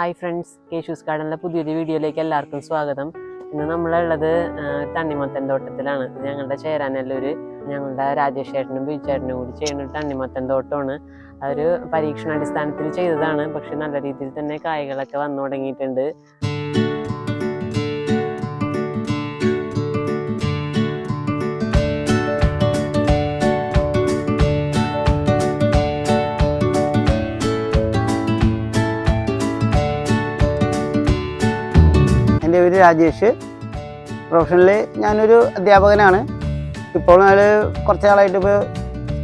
Hi friends കേശൂസ് ഗാർഡനിലെ പുതിയൊരു വീഡിയോയിലേക്ക് എല്ലാവർക്കും സ്വാഗതം. ഇന്ന് നമ്മളുള്ളത് തണ്ണിമത്തൻ തോട്ടത്തിലാണ്. ഞങ്ങളുടെ ചേരാനല്ലൊരു ഞങ്ങളുടെ രാജേഷേട്ടനും ചേട്ടനും കൂടി ചെയ്യുന്ന ഒരു തണ്ണിമത്തൻ തോട്ടമാണ്. അതൊരു പരീക്ഷണാടിസ്ഥാനത്തിൽ ചെയ്തതാണ്. പക്ഷെ നല്ല രീതിയിൽ തന്നെ കായ്കളൊക്കെ വന്നു തുടങ്ങിയിട്ടുണ്ട്. രാജേഷ്. പ്രൊഫഷണലി ഞാനൊരു അധ്യാപകനാണ്. ഇപ്പോൾ ഞാൻ കുറച്ച് നാളായിട്ട് ഇപ്പോൾ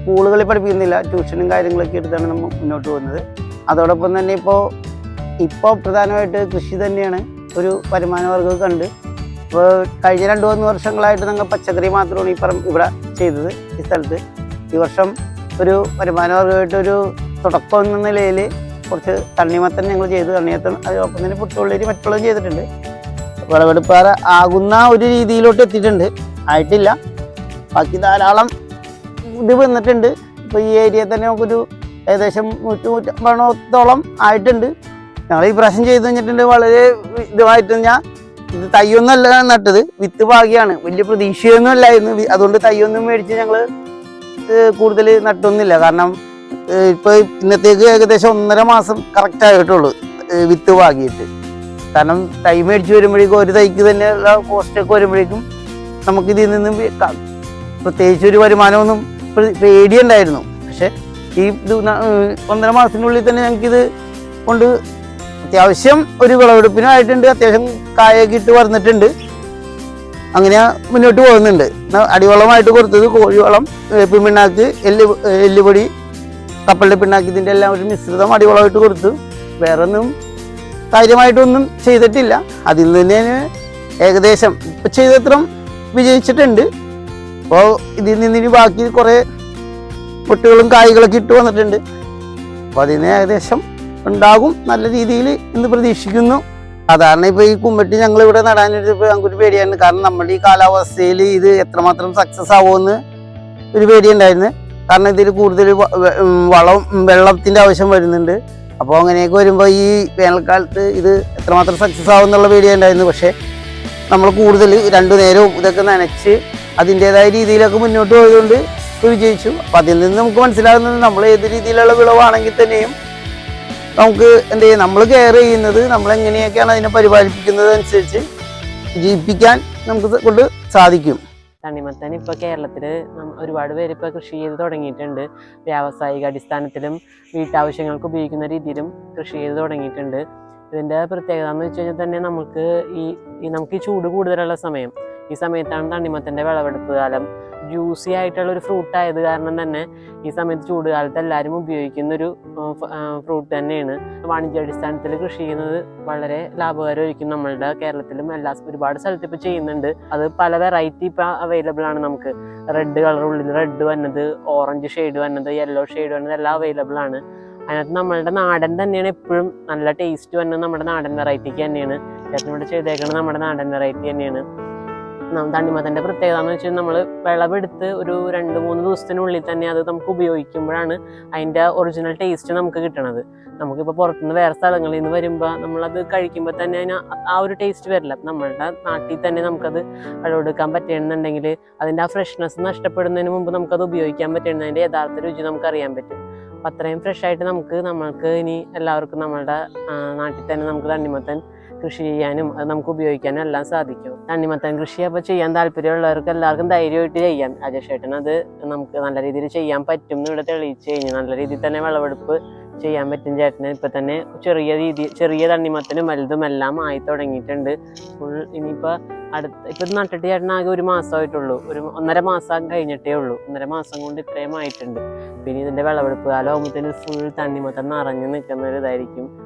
സ്കൂളുകളിൽ പഠിപ്പിക്കുന്നില്ല. ട്യൂഷനും കാര്യങ്ങളൊക്കെ എടുത്താണ് നമ്മൾ മുന്നോട്ട് പോകുന്നത്. അതോടൊപ്പം തന്നെ ഇപ്പോൾ ഇപ്പോൾ പ്രധാനമായിട്ട് കൃഷി തന്നെയാണ് ഒരു വരുമാനമാർഗം കണ്ട്. ഇപ്പോൾ കഴിഞ്ഞ രണ്ട് മൂന്ന് വർഷങ്ങളായിട്ട് ഞങ്ങൾ പച്ചക്കറി മാത്രമാണ് ഈ പറം ഇവിടെ ചെയ്തത് ഈ സ്ഥലത്ത്. ഈ വർഷം ഒരു വരുമാനമാർഗമായിട്ട് ഒരു തുടക്കം എന്ന നിലയിൽ കുറച്ച് തണ്ണിമത്തൻ ഞങ്ങൾ ചെയ്തു. തണ്ണിമത്തൻ അതോടൊപ്പം തന്നെ പുട്ടുള്ളേരി മറ്റുള്ളതും ചെയ്തിട്ടുണ്ട്. വിളവെടുപ്പാറ ആകുന്ന ഒരു രീതിയിലോട്ട് എത്തിയിട്ടുണ്ട്. ആയിട്ടില്ല. ബാക്കി ധാരാളം ഇത് വന്നിട്ടുണ്ട്. ഇപ്പോൾ ഈ ഏരിയ തന്നെ നമുക്കൊരു ഏകദേശം നൂറ്റി നൂറ്റമ്പതോളം ആയിട്ടുണ്ട്. ഞങ്ങൾ ഈ പ്രാവശ്യം ചെയ്ത് കഴിഞ്ഞിട്ടുണ്ട്. വളരെ ഇതുമായിട്ട് ഞാൻ. ഇത് തയ്യൊന്നല്ല നട്ടത്. വിത്ത് ഭാഗ്യമാണ് വലിയ പ്രതീക്ഷയൊന്നും അല്ലായിരുന്നു അതുകൊണ്ട് തയ്യൊന്നും മേടിച്ച് ഞങ്ങൾ കൂടുതൽ നട്ടൊന്നുമില്ല. കാരണം ഇപ്പോൾ ഇപ്പൊ ഇന്നത്തേക്ക് ഏകദേശം ഒന്നര മാസം കറക്റ്റ് ആയിട്ടുള്ളൂ വിത്ത് പാകിയിട്ട്. കാരണം ടൈം മേടിച്ച് വരുമ്പോഴേക്കും ഒരു തൈക്ക് തന്നെ ഉള്ള കോസ്റ്റ് ഒക്കെ വരുമ്പോഴേക്കും നമുക്ക് ഇതിൽ നിന്നും പ്രത്യേകിച്ച് ഒരു വരുമാനമൊന്നും പേടിയുണ്ടായിരുന്നു. പക്ഷെ ഈ ഒന്നര മാസത്തിനുള്ളിൽ തന്നെ ഞങ്ങൾക്കിത് കൊണ്ട് അത്യാവശ്യം ഒരു വിളവെടുപ്പിനായിട്ടുണ്ട് അത്യാവശ്യം കായൊക്കെ ഇട്ട് വന്നിട്ടുണ്ട്. അങ്ങനെ മുന്നോട്ട് പോകുന്നുണ്ട്. അടിവളമായിട്ട് കൊടുത്തത് കോഴിവളം വേപ്പിൻ പിണ്ണാക്ക് എല്ല് എല്ലുപൊടി കപ്പലിന്റെ പിണ്ണാക്ക് ഇതിന്റെ എല്ലാം ഒരു മിശ്രിതം അടിവളമായിട്ട് കൊടുത്തു. വേറെ ഒന്നും കാര്യമായിട്ടൊന്നും ചെയ്തിട്ടില്ല. അതിൽ നിന്ന് ഏകദേശം ഇപ്പം ചെയ്തത്രം വിജയിച്ചിട്ടുണ്ട്. അപ്പോൾ ഇതിൽ നിന്ന് ഇനി ബാക്കി കുറേ പൊട്ടുകളും കായ്കളൊക്കെ ഇട്ട് വന്നിട്ടുണ്ട്. അപ്പോൾ അതിന് ഏകദേശം ഉണ്ടാകും നല്ല രീതിയിൽ ഇന്ന് പ്രതീക്ഷിക്കുന്നു. സാധാരണ ഇപ്പോൾ ഈ കുമ്പട്ടി ഞങ്ങൾ ഇവിടെ നടാനൊരു ഇപ്പോൾ ഞങ്ങൾക്കൊരു പേടിയാണ് കാരണം നമ്മുടെ ഈ കാലാവസ്ഥയിൽ ഇത് എത്രമാത്രം സക്സസ് ആവുമെന്ന് ഒരു പേടിയുണ്ടായിരുന്നു. കാരണം ഇതിൽ കൂടുതൽ വളം വെള്ളത്തിന്റെ ആവശ്യം വരുന്നുണ്ട്. അപ്പോൾ അങ്ങനെയൊക്കെ വരുമ്പോൾ ഈ വേനൽക്കാലത്ത് ഇത് എത്രമാത്രം സക്സസ് ആവും എന്നുള്ള പേടിയുണ്ടായിരുന്നു പക്ഷേ നമ്മൾ കൂടുതൽ രണ്ടു നേരവും ഇതൊക്കെ നനച്ച് അതിന്റെതായ രീതിയിലൊക്കെ മുന്നോട്ട് പോയതുകൊണ്ട് വിജയിച്ചു. അപ്പം അതിൽ നിന്ന് നമുക്ക് മനസ്സിലാകുന്നത് നമ്മൾ ഏത് രീതിയിലുള്ള വിളവാണെങ്കിൽ തന്നെയും നമുക്ക് എന്ത് ചെയ്യും നമ്മൾ കെയർ ചെയ്യുന്നത് നമ്മൾ എങ്ങനെയൊക്കെയാണ് അതിനെ പരിപാലിപ്പിക്കുന്നത് അനുസരിച്ച് ജീവിപ്പിക്കാൻ നമുക്ക് കൊണ്ട് സാധിക്കും. തണ്ണിമത്തൻ ഇപ്പോൾ കേരളത്തിൽ ഒരുപാട് പേര് ഇപ്പോൾ കൃഷി ചെയ്ത് തുടങ്ങിയിട്ടുണ്ട്. വ്യാവസായിക അടിസ്ഥാനത്തിലും വീട്ടാവശ്യങ്ങൾക്ക് ഉപയോഗിക്കുന്ന രീതിയിലും കൃഷി ചെയ്ത് തുടങ്ങിയിട്ടുണ്ട്. ഇതിന്റെ പ്രത്യേകത എന്ന് വെച്ച് കഴിഞ്ഞാൽ തന്നെ നമുക്ക് ഈ നമുക്ക് ഈ ചൂട് കൂടുതലുള്ള സമയം ഈ സമയത്താണ് തണ്ണിമത്തന്റെ വിളവെടുപ്പ് കാലം. ജ്യൂസി ആയിട്ടുള്ള ഒരു ഫ്രൂട്ട് ആയത് കാരണം തന്നെ ഈ സമയത്ത് ചൂട് കാലത്ത് എല്ലാവരും ഉപയോഗിക്കുന്ന ഒരു ഫ്രൂട്ട് തന്നെയാണ്. വാണിജ്യാടിസ്ഥാനത്തിൽ കൃഷി ചെയ്യുന്നത് വളരെ ലാഭകരമായിരിക്കും നമ്മളുടെ കേരളത്തിലും. എല്ലാ ഒരുപാട് സ്ഥലത്ത് ഇപ്പോൾ ചെയ്യുന്നുണ്ട്. അത് പല വെറൈറ്റി ഇപ്പം അവൈലബിൾ ആണ് നമുക്ക്. റെഡ് കളർ ഉള്ളിൽ റെഡ് വന്നത് ഓറഞ്ച് ഷെയ്ഡ് വന്നത് യെല്ലോ ഷെയ്ഡ് വന്നത് എല്ലാം അവൈലബിൾ ആണ്. അതിനകത്ത് നമ്മളുടെ നാടൻ തന്നെയാണ് എപ്പോഴും നല്ല ടേസ്റ്റ് വന്നത് നമ്മുടെ നാടൻ വെറൈറ്റിക്ക് തന്നെയാണ്. ഏറ്റവും കൂടുതൽ ചെയ്തേക്കുന്നത് നമ്മുടെ നാടൻ വെറൈറ്റി തന്നെയാണ്. തണ്ണിമത്തന്റെ പ്രത്യേകത എന്ന് വെച്ചാൽ നമ്മൾ വിളവെടുത്ത് ഒരു രണ്ട് മൂന്ന് ദിവസത്തിനുള്ളിൽ തന്നെ അത് നമുക്ക് ഉപയോഗിക്കുമ്പോഴാണ് അതിന്റെ ഒറിജിനൽ ടേസ്റ്റ് നമുക്ക് കിട്ടണത്. നമുക്കിപ്പോൾ പുറത്തുനിന്ന് വേറെ സ്ഥലങ്ങളിൽ നിന്ന് വരുമ്പോൾ നമ്മളത് കഴിക്കുമ്പോൾ തന്നെ അതിന് ആ ഒരു ടേസ്റ്റ് വരില്ല. നമ്മളുടെ നാട്ടിൽ തന്നെ നമുക്കത് വിളവെടുക്കാൻ പറ്റണമെന്നുണ്ടെങ്കിൽ അതിന്റെ ആ ഫ്രഷ്നെസ് നഷ്ടപ്പെടുന്നതിന് മുമ്പ് നമുക്കത് ഉപയോഗിക്കാൻ പറ്റണതിന്റെ യഥാർത്ഥ രുചി നമുക്ക് അറിയാൻ പറ്റും. അപ്പം അത്രയും ഫ്രഷ് ആയിട്ട് നമുക്ക് നമ്മൾക്ക് ഇനി എല്ലാവർക്കും നമ്മളുടെ നാട്ടിൽ തന്നെ നമുക്ക് തണ്ണിമത്തൻ കൃഷി ചെയ്യാനും അത് നമുക്ക് ഉപയോഗിക്കാനും എല്ലാം സാധിക്കും. തണ്ണിമത്തൻ കൃഷി അപ്പോൾ ചെയ്യാൻ താല്പര്യമുള്ളവർക്ക് എല്ലാവർക്കും ധൈര്യമായിട്ട് ചെയ്യാം. രാജേഷ് ചേട്ടൻ അത് നമുക്ക് നല്ല രീതിയിൽ ചെയ്യാൻ പറ്റും എന്ന് ഇവിടെ തെളിയിച്ച് കഴിഞ്ഞു. നല്ല രീതിയിൽ തന്നെ വിളവെടുപ്പ് ചെയ്യാൻ പറ്റും ചേട്ടന്. ഇപ്പം തന്നെ ചെറിയ രീതി ചെറിയ തണ്ണിമത്തനും വലുതും എല്ലാം ആയി തുടങ്ങിയിട്ടുണ്ട്. ഫുൾ ഇനിയിപ്പോൾ അടുത്ത ഇപ്പം നട്ടിട്ട് ചേട്ടൻ ആകെ ഒരു മാസമായിട്ടുള്ളൂ. ഒരു ഒന്നര മാസം കഴിഞ്ഞിട്ടേ ഉള്ളൂ. ഒന്നര മാസം കൊണ്ട് ഇത്രയും ആയിട്ടുണ്ട്. പിന്നെ ഇതിന്റെ വിളവെടുപ്പ് കാലം ആകുമ്പോഴത്തേന് ഫുൾ തണ്ണിമത്തം നിറഞ്ഞു നിൽക്കുന്ന ഒരു ഇതായിരിക്കും.